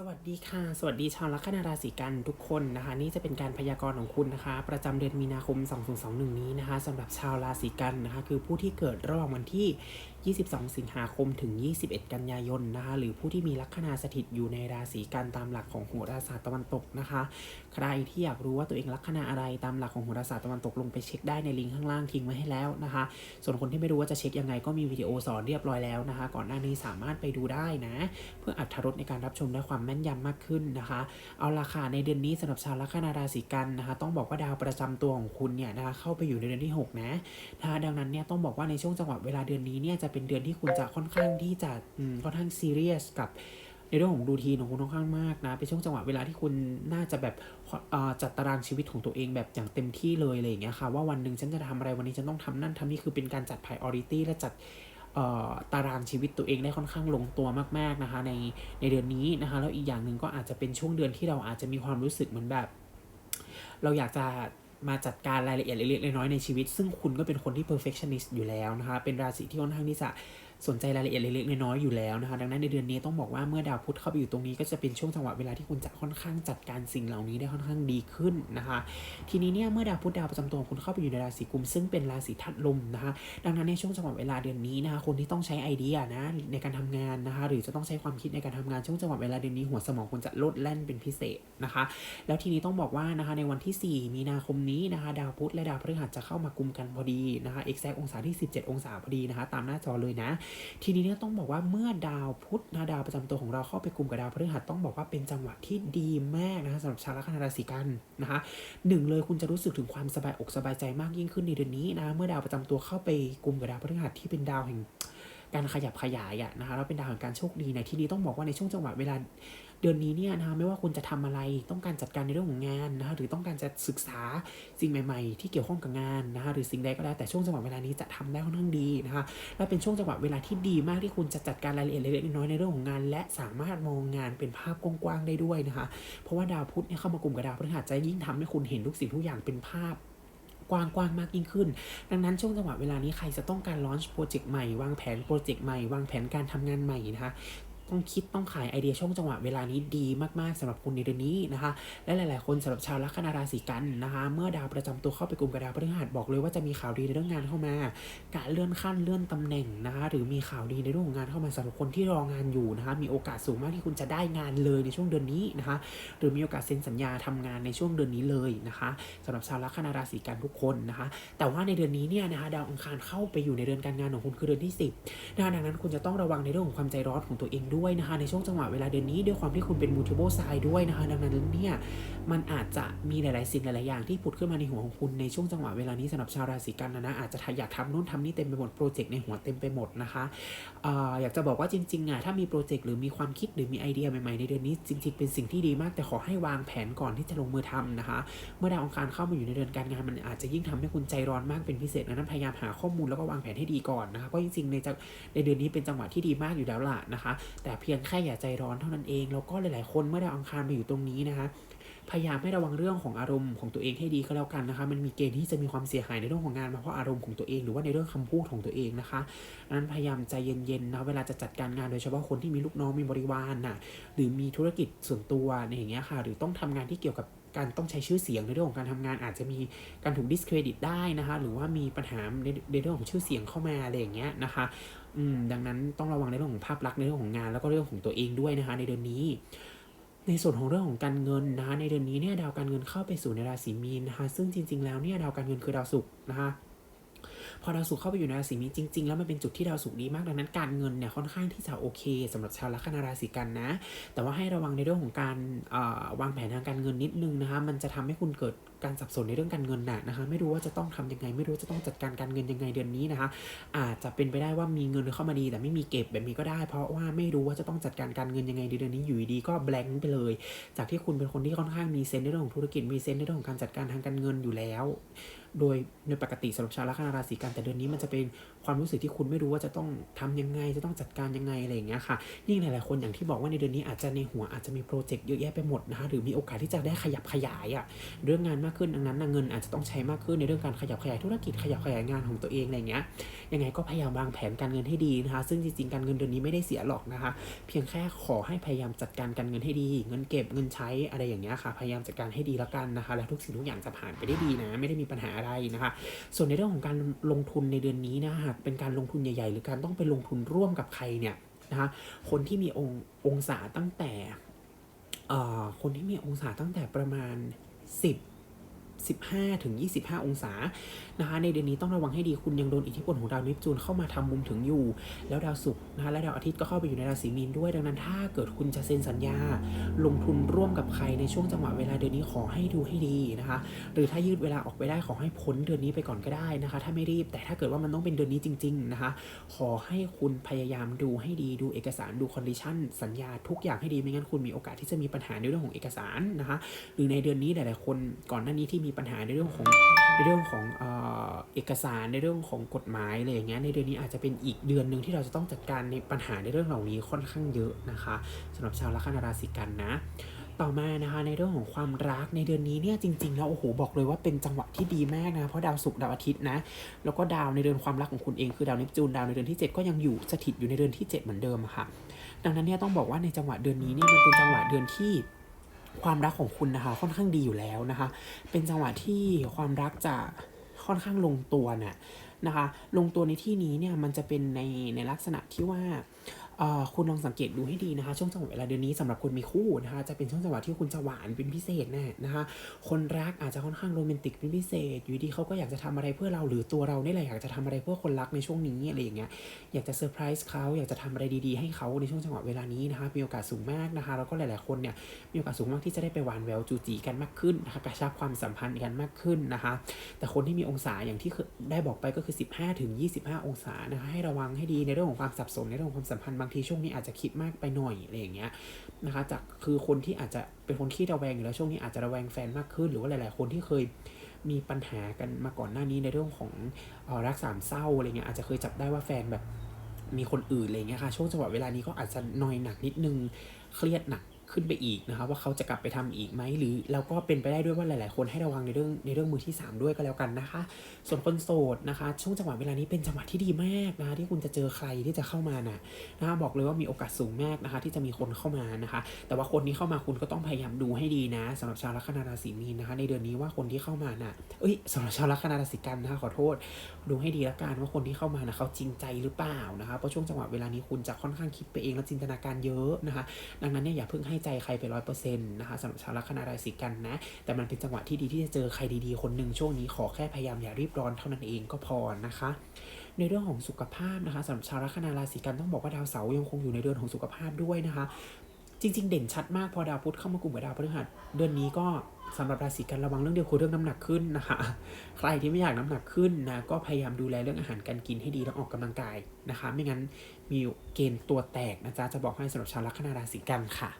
สวัสดีค่ะ สวัสดีชาวลัคนาราศีกันทุกคนนะคะ นี่จะเป็นการพยากรณ์ของคุณนะคะ ประจำเดือนมีนาคม 2021 นี้นะคะสำหรับชาวราศีกันนะคะ คือผู้ที่เกิดระหว่างวันที่22 สิงหาคมถึง 21 กันยายนนะคะ หรือผู้ที่มีลัคนาสถิตอยู่ในราศีกันตามหลักของโหราศาสตร์ตะวันตกนะคะ ใครที่อยากรู้ว่าตัวเองลัคนาอะไรตามหลักของโหราศาสตร์ตะวันตกลงไปเช็คได้ในลิงก์ข้างล่างทิ้งไว้ให้แล้วนะคะ ส่วนคนที่ไม่รู้ว่าจะเช็คยังไงก็มีวิดีโอสอนเรียบร้อยแล้วนะคะ ก่อนหน้านี้สามารถไปดูได้นะ เพื่ออัตรรสในการรับชมและความแม่นยำมากขึ้นนะคะ เอาราคาในเดือนนี้สำหรับชาวลัคนาราศีกันนะคะ ต้องบอกว่าดาวประจำตัวของคุณเนี่ยนะคะเข้าไปอยู่ในเดือนที่ 6นะนะคะดังนั้นเนี่ยต้องบอกว่าในช่วงจังหวะเวลาเดือนนี้เนี่ยจะเป็นเดือนที่คุณจะค่อนข้างที่จะค่อนข้างซีเรียสกับในเรื่องของดูทีของคุณค่อนข้างมากนะเป็นช่วงจังหวะเวลาที่คุณน่าจะแบบจัดตารางชีวิตของตัวเองแบบอย่างเต็มที่เลยอะไรอย่างเงี้ยค่ะว่าวันหนึ่งฉันจะทำอะไรวันนี้ฉันต้องทำนั่นทำนี่คือเป็นการจัด priority และจัดตารางชีวิตตัวเองได้ค่อนข้างลงตัวมาก ๆนะคะ ในในเดือนนี้นะคะแล้วอีกอย่างหนึ่งก็อาจจะเป็นช่วงเดือนที่เราอาจจะมีความรู้สึกเหมือนแบบ เราอยากจะ มาจัดการรายละเอียดเล็กๆน้อยๆในชีวิต ซึ่งคุณก็เป็นคนที่ perfectionist อยู่แล้วนะคะ เป็นราศีที่ค่อนข้างที่จะ สนใจรายละเอียดเล็กๆน้อยๆอยู่แล้วนะคะ ดังนั้นในเดือนนี้ต้องบอกว่าเมื่อดาวพุธเข้าไปอยู่ตรงนี้ก็จะเป็นช่วงจังหวะเวลาที่คุณจะค่อนข้างจัดการสิ่งเหล่านี้ได้ค่อนข้างดีขึ้นนะคะ ทีนี้เนี่ยเมื่อดาวพุธดาวประจำตัวคุณเข้าไปอยู่ในราศีกุม ซึ่งเป็นราศีธาตุลมนะคะ ดังนั้นในช่วงจังหวะเวลาเดือนนี้นะคะคนที่ต้องใช้ไอเดียนะในการทำงานนะคะ หรือจะต้องใช้ความคิดในการทำงานช่วงจังหวะเวลาเดือนนี้หัวสมองคุณจะลดแล่นเป็นพิเศษนะคะ แล้วทีนี้ต้องบอกว่านะคะในวันที่ 4 มีนาคมนี้นะคะดาวพุธและดาวพฤหัสจะเข้ามากุมกันพอดีนะคะ exact องศาที่ 17 องศาพอดีนะคะ ตามหน้าจอเลยนะทีนี้เนี่ยต้องบอกว่าเมื่อดาวพุธนะดาวประจำตัวของเราเข้าไปกลุ่มกับดาวพฤหัสต้องบอกว่าเป็นจังหวะที่ดีมากนะคะสำหรับชาวลัคนาราศีกันนะคะหนึ่งเลยคุณจะรู้สึกถึงความสบายอกสบายใจมากยิ่งขึ้นในเดือนนี้นะเมื่อดาวประจำตัวเข้าไปกลุ่มกับดาวพฤหัสที่เป็นดาวแห่ง การขยับขยายอะนะคะแล้วเป็นดาวแห่งการโชคดีในที่นี้ต้องบอกว่าในช่วงจังหวะเวลาเดือนนี้เนี่ยนะคะไม่ว่าคุณจะทำอะไรต้องการจัดการในเรื่องของงานนะคะหรือต้องการจะศึกษาสิ่งใหม่ๆ ที่เกี่ยวข้องกับงานนะคะหรือสิ่งใดก็แล้วแต่ช่วงจังหวะเวลานี้จะทำได้ค่อนข้างดีนะคะและเป็นช่วงจังหวะเวลาที่ดีมากที่คุณจะจัดการรายละเอียดเล็กๆน้อยๆในเรื่องของงาน และสามารถมองงานเป็นภาพกว้างๆได้ด้วยนะคะเพราะว่าดาวพุธเนี่ยเข้ามากลุ่มกับดาวพฤหัสจะยิ่งทำให้คุณเห็นทุกสิ่งทุกอย่างเป็นภาพ กว้างกว่างมากยิ่งขึ้น ดังนั้นช่วงจังหวะเวลานี้ใครจะต้องการลอนช์โปรเจกต์ใหม่วางแผนโปรเจกต์ใหม่วางแผนการทำงานใหม่นะคะ ต้องคิดต้องขายไอเดียช่วงจังหวะเวลานี้ดีมากๆสำหรับคุณในเดือนนี้นะคะ และหลาย ๆ คนสำหรับชาวลัคนาราศีกันนะคะ เมื่อดาวประจำตัวเข้าไปกลุ่มกับดาวพฤหัสบอกเลยว่าจะมีข่าวดีในเรื่องงานเข้ามา การเลื่อนขั้นเลื่อนตำแหน่งนะคะ หรือมีข่าวดีในเรื่องของงานเข้ามาสำหรับคนที่รองานอยู่นะคะ มีโอกาสสูงมากที่คุณจะได้งานเลยในช่วงเดือนนี้นะคะ หรือมีโอกาสเซ็นสัญญาทำงานในช่วงเดือนนี้เลยนะคะสำหรับชาวลัคนาราศีกันทุกคนนะคะ แต่ว่าในเดือนนี้เนี่ยนะคะดาวอังคารเข้าไปอยู่ในเดือนการงานของคุณคือเดือนที่ 10ดังนั้นคุณจะต้องระวังในเรื่องของความใจร้อนของตัวเองด้วย้วยนะคะ ในช่วงจังหวะเวลาเดือนนี้ด้วยความที่คุณเป็นมูทิโบไซด้วยนะคะ ดังนั้นเนี่ยมันอาจจะมีหลาย ๆ สิ่งหลาย ๆ อย่างที่ผุดขึ้นมาในหัวของคุณในช่วงจังหวะเวลานี้สำหรับชาวราศีกันนะนะอาจจะอยากทำนู่นทำนี่เต็มไปหมดโปรเจกต์ในหัวเต็มไปหมดนะคะออยากจะบอกว่าจริง ๆ อะถ้ามีโปรเจกต์หรือมีความคิดหรือมีไอเดียใหม่ ๆ ในเดือนนี้จริง ๆ เป็นสิ่งที่ดีมาก แต่ขอให้วางแผนก่อนที่จะลงมือทำนะคะ เมื่อดาวองคารเข้ามาอยู่ในเดือนการงานมันอาจจะยิ่งทำให้คุณใจร้อนมากเป็นพิเศษดังนั้นพยายามหาข้อมูลแล้วก็วางแผนให้ดีก่อนนะคะเพราะจริงๆในในเดือนนี้เป็นจังหวะที่ดีมากอยู่แล้วล่ะนะคะแแต่เพียงแค่อย่าใจร้อนเท่านั้นเอง แล้วก็หลาย ๆ คนเมื่อดาวอังคารมาอยู่ตรงนี้นะคะ พยายามให้ระวังเรื่องของอารมณ์ของตัวเองให้ดีก็แล้วกันนะคะ มันมีเกณฑ์ที่จะมีความเสียหายในเรื่องของงานมาเพราะอารมณ์ของตัวเองหรือว่าในเรื่องคำพูดของตัวเองนะคะดังนั้นพยายามใจเย็น ๆ นะเวลาจะจัดการงานโดยเฉพาะคนที่มีลูกน้องมีบริวารน่ะหรือมีธุรกิจส่วนตัวในอย่างเงี้ยค่ะ หรือต้องทำงานที่เกี่ยวกับการต้องใช้ชื่อเสียงในเรื่องของการทำงานอาจจะมีการถูก discredit ได้นะคะ หรือว่ามีปัญหาในเรื่องของชื่อเสียงเข้ามาอะไรอย่างเงี้ยนะคะ อืมดังนั้นต้องระวังในเรื่องของภาพลักษณ์ในเรื่องของงาน แล้วก็เรื่องของตัวเองด้วยนะคะ ในเดือนนี้ ในส่วนของเรื่องของการเงินนะคะในเดือนนี้เนี่ยดาวการเงินเข้าไปสู่ในราศีมีนนะคะซึ่งจริง ๆ แล้วเนี่ยดาวการเงินคือดาวศุกร์นะคะ พอดาวศุกร์เข้าไปอยู่ในราศีมีนจริง ๆ แล้วมันเป็นจุดที่ดาวศุกร์ดีมากดังนั้นการเงินเนี่ยค่อนข้างที่จะโอเคสำหรับชาวลัคนาราศีกันนะ แต่ว่าให้ระวังในเรื่องของการวางแผนทางการเงินนิดนึงนะคะ มันจะทำให้คุณเกิดการสับสนในเรื่องการเงินน่ะนะคะ ไม่รู้ว่าจะต้องทำยังไง ไม่รู้จะต้องจัดการการเงินยังไงเดือนนี้นะคะ อาจจะเป็นไปได้ว่ามีเงินเข้ามาดี แต่ไม่มีเก็บแบบนี้ก็ได้ เพราะว่าไม่รู้ว่าจะต้องจัดการการเงินยังไงในเดือนนี้อยู่ดีก็แบงค์ไปเลย จากที่คุณเป็นคนที่ค่อนข้างมีเซนในเรื่องของธุรกิจมีเซนในเรื่องของการจัดการทางการเงินอยู่แล้ว โดยในปกติสำหรับชาวลัคนาราศีกันแต่เดือนนี้มันจะเป็นความรู้สึกที่คุณไม่รู้ว่าจะต้องทำยังไง จะต้องจัดการยังไงอะไรอย่างเงี้ยค่ะยิ่งหลายๆคนอย่างที่บอกว่าในเดือนนี้อาจจะในหัวอาจจะมีโปรเจกต์เยอะแยะไปหมดนะคะหรือมีโอกาสที่จะได้ขยับขยายอะเรื่องงานมากขึ้นดังนั้นนเงินอาจจะต้องใช้มากขึ้นในเรื่องการขยับขยายธุรกิจขยับขยายงานของตัวเองอะไรเงี้ยยังไงก็พยายามวางแผนการเงินให้ดีนะคะ ซึ่งจริงๆการเงินเดือนนี้ไม่ได้เสียหรอกนะคะ เพียงแค่ขอให้พยายามจัดการการเงินให้ดี เงินเก็บเงินใช้อะไรอย่างเงี้ยค่ะ พยายามจัดการให้ดีแล้วกันนะคะ แล้วทุกสิ่งทุกอย่างจะผ่านไปได้ดีนะ ไม่ได้มีปัญหาอะไรนะคะ ส่วนในเรื่องของการลงทุนในเดือนนี้นะหากเป็นการลงทุนใหญ่ ๆ หรือการต้องไปลงทุนร่วมกับใครเนี่ยนะคะคนที่มีององศาตั้งแต่คนที่มีองศาตั้งแต่ประมาณ 10 15ถึง25 องศานะคะในเดือนนี้ต้องระวังให้ดีคุณยังโดนอิทธิพลของดาวเนปจูนเข้ามาทำมุมถึงอยู่ แล้วดาวศุกร์นะคะและดาวอาทิตย์ก็เข้าไปอยู่ในราศีมีนด้วยดังนั้นถ้าเกิดคุณจะเซ็นสัญญา ลงทุนร่วมกับใครในช่วงจังหวะเวลาเดือนนี้ขอให้ดูให้ดีนะคะ หรือถ้ายืดเวลาออกไปได้ขอให้พ้นเดือนนี้ไปก่อนก็ได้นะคะ ถ้าไม่รีบแต่ถ้าเกิดว่ามันต้องเป็นเดือนนี้จริง ๆนะคะ ขอให้คุณพยายามดูให้ดีดูเอกสารดูคอนดิชันสัญญาทุกอย่างให้ดีไม่งั้นคุณมีโอกาสที่จะมีปัญหาในเรื่องของเอกสารนะคะหรือในเดือนนี้หลายๆคนก่อนหน้านี้ที่มีีปัญหาในเรื่องของในเรื่องของเออเอกสารในเรื่องของกฎหมายอะไรอย่างเงี้ยในเดือนนี้อาจจะเป็นอีกเดือนหนึ่งที่เราจะต้องจัดการในปัญหาในเรื่องเหล่านี้ค่อนข้างเยอะนะคะสำหรับชาวลัคนาราศีกันนะต่อมานะคะในเรื่องของความรักในเดือนนี้เนี่ยจริงๆแล้วโอ้โหบอกเลยว่าเป็นจังหวะที่ดีมากนะเพราะดาวศุกร์ดาวอาทิตย์นะแล้วก็ดาวในเดือนความรักของคุณเองคือดาวเนปจูนดาวในเดือนที่ 7 ก็ยังอยู่สถิตอยู่ในเดือนที่ 7 เหมือนเดิมค่ะ ดังนั้นเนี่ยต้องบอกว่าในจังหวะเดือนนี้เนี่ยมันเป็นจังหวะเดือนที่ ความรักของคุณนะคะ ค่อนข้างดีอยู่แล้วนะคะ เป็นจังหวะที่ความรักจะค่อนข้างลงตัวน่ะนะคะ ลงตัวในที่นี้เนี่ยมันจะเป็นในในลักษณะที่ว่า คุณลองสังเกตดูให้ดีนะคะ ช่วงจังหวะเวลาเดือนนี้สำหรับคนมีคู่นะคะจะเป็นช่วงจังหวะที่คุณจะหวานเป็นพิเศษแน่นะคะ คนรักอาจจะค่อนข้างโรแมนติกเป็นพิเศษ อยู่ดีเขาก็อยากจะทำอะไรเพื่อเราหรือตัวเรานี่แหละอยากจะทำอะไรเพื่อคนรักในช่วงนี้อะไรอย่างเงี้ยอยากจะเซอร์ไพรส์เขาอยากจะทำอะไรดีๆให้เขาในช่วงจังหวะเวลานี้นะคะมีโอกาสสูงมากนะคะแล้วก็หลายๆคนเนี่ยมีโอกาสสูงมากที่จะได้ไปหวานแววจูจีกันมากขึ้นนะคะกระชับความสัมพันธ์กันมากขึ้นนะคะ แต่คนที่มีองศาอย่างที่ได้บอกไปก็คือ 15-25 องศานะคะให้ระวังให้ดีในเรื่องของความสับสนในเรื่องของความสัมพันธ์บางางทีช่วงนี้อาจจะคิดมากไปหน่อยอะไรอย่างเงี้ยนะคะจากคือคนที่อาจจะเป็นคนขี้ระแวงอยู่แล้วช่วงนี้อาจจะระแวงแฟนมากขึ้น หรือว่าหลาย ๆ คนที่เคยมีปัญหากันมาก่อนหน้านี้ในเรื่องของออรักสามเศร้าอะไรเงี้ยอาจจะเคยจับได้ว่าแฟนแบบมีคนอื่นอะไรเงี้ยค่ะช่วงจังหวะเวลานี้ก็อาจจะนอยหนักนิดนึงเครียดหนัก ขึ้นไปอีกนะคะว่าเขาจะกลับไปทำอีกไหมหรือแล้วก็เป็นไปได้ด้วยว่าหลาย ๆ คนให้ระวังในเรื่องในเรื่องมือที่ 3 ด้วยก็แล้วกันนะคะ ส่วนคนโสดนะคะ ช่วงจังหวะเวลานี้เป็นจังหวะที่ดีมากนะคะที่คุณจะเจอใครที่จะเข้ามานะนะคะบอกเลยว่ามีโอกาสสูงมากนะคะ ที่จะมีคนเข้ามานะคะ แต่ว่าคนที่เข้ามาคุณก็ต้องพยายามดูให้ดีนะสำหรับชาวลัคนาราศีมีนนะคะ ในเดือนนี้ว่าคนที่เข้ามาน่ะเอ้ยสำหรับชาวลัคนาราศีกันนะคะขอโทษ ดูให้ดีละกันว่าคนที่เข้ามานะเขาจริงใจหรือเปล่านะคะเพราะช่วงจังหวะเวลานี้คุณจะค่อนข้างคิดไปเองและจินตนาการเยอะนะคะ ดังนั้นเนี่ยอย่าเพิ่งให้ใจใครไปร้อยเปอร์เซ็นต์นะคะสำหรับชาวลัคนาราศีกันนะ แต่มันเป็นจังหวะที่ดีที่จะเจอใครดีๆ คนหนึ่งช่วงนี้ขอแค่พยายามอย่ารีบร้อนเท่านั้นเองก็พอนะคะ ในเรื่องของสุขภาพนะคะสำหรับชาวลัคนาราศีกันต้องบอกว่าดาวเสาร์ยังคงอยู่ในเดือนของสุขภาพด้วยนะคะ จริง ๆ เด่นชัดมากพอดาวพุธเข้ามากลุ่มกับดาวพฤหัสเดือนนี้ก็สำหรับราศีกันระวังเรื่องเดียวคือเรื่องน้ำหนักขึ้นนะคะ ใครที่ไม่อยากน้ำหนักขึ้นนะก็พยายามดูแลเรื่องอาหารการกินให้ดีแล้วออกกำลังกายนะคะ ไม่งั้นมีเกณฑ์ตัวแตกนะจ๊ะจะบอกให้สำหรับชาวลัคนาราศีกันค่ะ